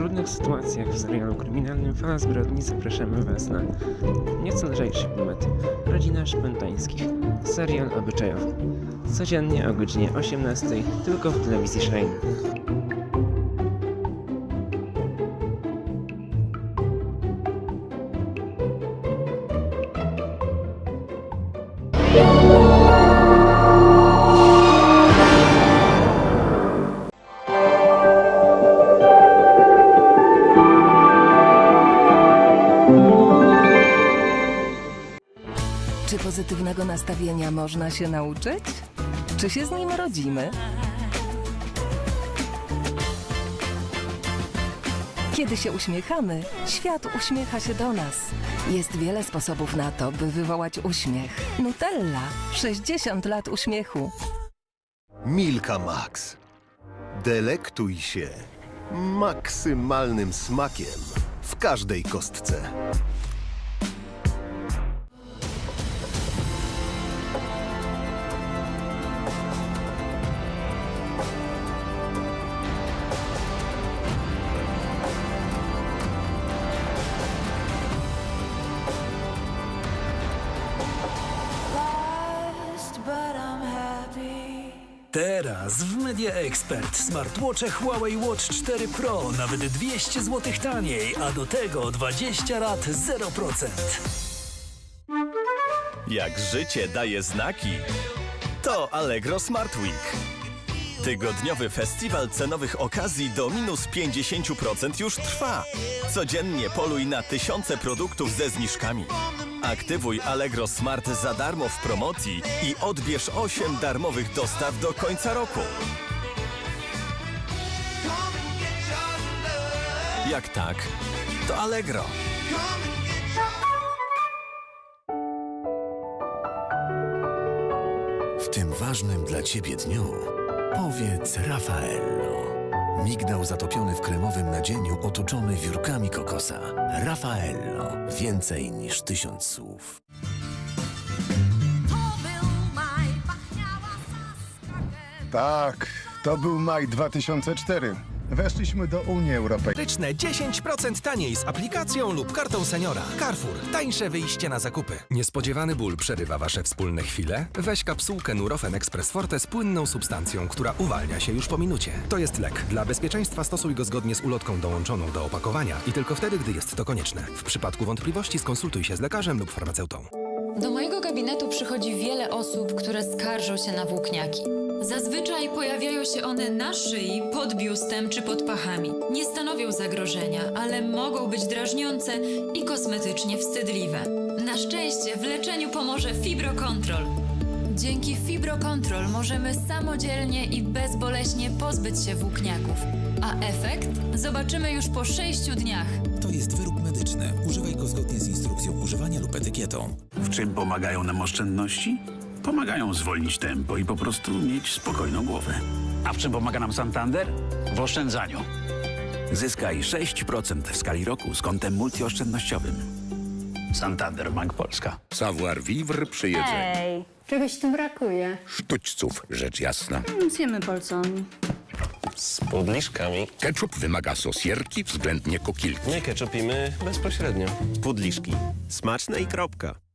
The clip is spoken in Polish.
Trudnych sytuacjach w serialu kryminalnym Fala Zbrodni zapraszamy Was na nieco lżejszy klimat. Rodzina Szpętańskich. Serial obyczajowy. Codziennie o godzinie 18 tylko w telewizji Shine. Czy pozytywnego nastawienia można się nauczyć? Czy się z nim rodzimy? Kiedy się uśmiechamy, świat uśmiecha się do nas. Jest wiele sposobów na to, by wywołać uśmiech. Nutella 60 lat uśmiechu. Milka Max. Delektuj się maksymalnym smakiem w każdej kostce. Teraz w Media Expert smartwatche Huawei Watch 4 Pro nawet 200 zł taniej, a do tego 20 lat 0%. Jak życie daje znaki, to Allegro Smart Week. Tygodniowy festiwal cenowych okazji do minus 50% już trwa. Codziennie poluj na tysiące produktów ze zniżkami. Aktywuj Allegro Smart za darmo w promocji i odbierz 8 darmowych dostaw do końca roku. Jak tak, to Allegro. W tym ważnym dla Ciebie dniu powiedz Raffaello. Migdał zatopiony w kremowym nadzieniu, otoczony wiórkami kokosa. Raffaello. Więcej niż tysiąc słów. Tak, to był maj 2004. Weszliśmy do Unii Europejskiej. Ryczne 10% taniej z aplikacją lub kartą seniora. Carrefour. Tańsze wyjście na zakupy. Niespodziewany ból przerywa wasze wspólne chwile? Weź kapsułkę Nurofen Express Forte z płynną substancją, która uwalnia się już po minucie. To jest lek. Dla bezpieczeństwa stosuj go zgodnie z ulotką dołączoną do opakowania i tylko wtedy, gdy jest to konieczne. W przypadku wątpliwości skonsultuj się z lekarzem lub farmaceutą. Do mojego gabinetu przychodzi wiele osób, które skarżą się na włókniaki. Zazwyczaj pojawiają się one na szyi, pod biustem czy pod pachami. Nie stanowią zagrożenia, ale mogą być drażniące i kosmetycznie wstydliwe. Na szczęście w leczeniu pomoże Fibrocontrol. Dzięki Fibrocontrol możemy samodzielnie i bezboleśnie pozbyć się włókniaków. A efekt zobaczymy już po 6 dniach. To jest wyrób medyczny. Używaj go zgodnie z instrukcją używania lub etykietą. W czym pomagają nam oszczędności? Pomagają zwolnić tempo i po prostu mieć spokojną głowę. A w czym pomaga nam Santander? W oszczędzaniu. Zyskaj 6% w skali roku z kontem multioszczędnościowym. Santander Bank Polska. Savoir vivre przy Ej, czegoś tu brakuje. Sztućców, rzecz jasna. Zjemy polconi. Z podliszkami. Ketchup wymaga sosierki, względnie kokilki. Nie keczupimy bezpośrednio. Pudliszki. Smaczne i kropka.